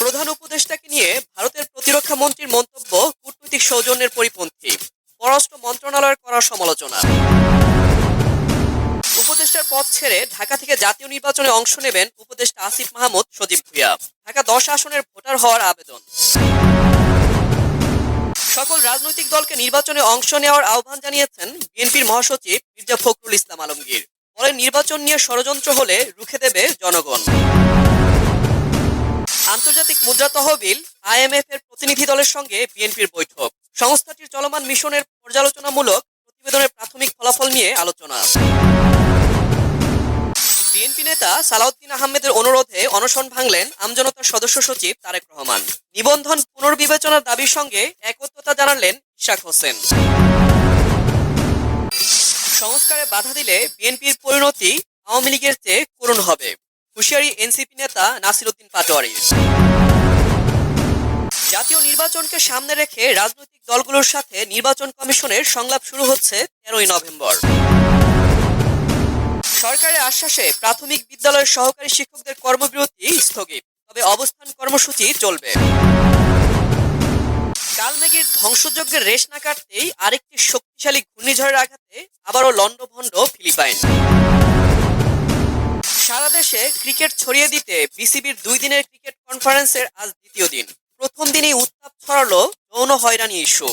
প্রধান উপদেষ্টাকে নিয়ে ভারতের প্রতিরক্ষা মন্ত্রীর মন্তব্য কূটনৈতিক সৌজন্যের পরিপন্থী। পররাষ্ট্র মন্ত্রণালয়ের করা সমালোচনা। উপদেষ্টার পদ ছেড়ে ঢাকা থেকে জাতীয় নির্বাচনে অংশ নেবেন উপদেষ্টা আসিফ মাহমুদ, সজীব ভুইয়া। ঢাকা দশ আসনের ভোটার হওয়ার আবেদন। সকল রাজনৈতিক দলকে নির্বাচনে অংশ নেওয়ার আহ্বান জানিয়েছেন বিএনপির মহাসচিব মির্জা ফখরুল ইসলাম আলমগীর। বলেন, নির্বাচন নিয়ে ষড়যন্ত্র হলে রুখে দেবে জনগণ। আন্তর্জাতিক মুদ্রা তহবিল আইএমএফ এর প্রতিনিধি দলের সঙ্গে বিএনপির বৈঠক। সংস্থাটির চলমান মিশনের পর্যালোচনামূলক প্রতিবেদনের প্রাথমিক ফলাফল নিয়ে আলোচনা। বিএনপি নেতা সালাউদ্দিন আহমেদের অনুরোধে অনশন ভাঙলেন আমজনতার সদস্য সচিব তারেক রহমান। নিবন্ধন পুনর্বিবেচনার দাবির সঙ্গে একত্রতা জানালেন ইশাক হোসেন। সংস্কারে বাধা দিলে বিএনপির পরিণতি আওয়ামী লীগের চেয়ে করুণ হবে। হুঁশিয়ারি এনসিপি নেতা নাসিরুদ্দিন পাটোয়ারির। জাতীয় নির্বাচনকে সামনে রেখে রাজনৈতিক দলগুলোর সাথে নির্বাচন কমিশনের সংলাপ শুরু হচ্ছে তেরোই নভেম্বর। সরকারের আশ্বাসে প্রাথমিক বিদ্যালয়ের সহকারী শিক্ষকদের কর্মবিরতি স্থগিত, তবে অবস্থান কর্মসূচি চলবে। কালমেঘের ধ্বংসযজ্ঞের রেশ না কাটতেই আরেকটি শক্তিশালী ঘূর্ণিঝড়ের আঘাতে আবারও লণ্ডভণ্ড ফিলিপাইন। সারা দেশে ক্রিকেট ছড়িয়ে দিতে বিসিবির দুই দিনের ক্রিকেট কনফারেন্সের আজ দ্বিতীয় দিন। প্রথম দিনেই উত্তাপ ছড়ালো যৌন হয়রানি ইস্যু।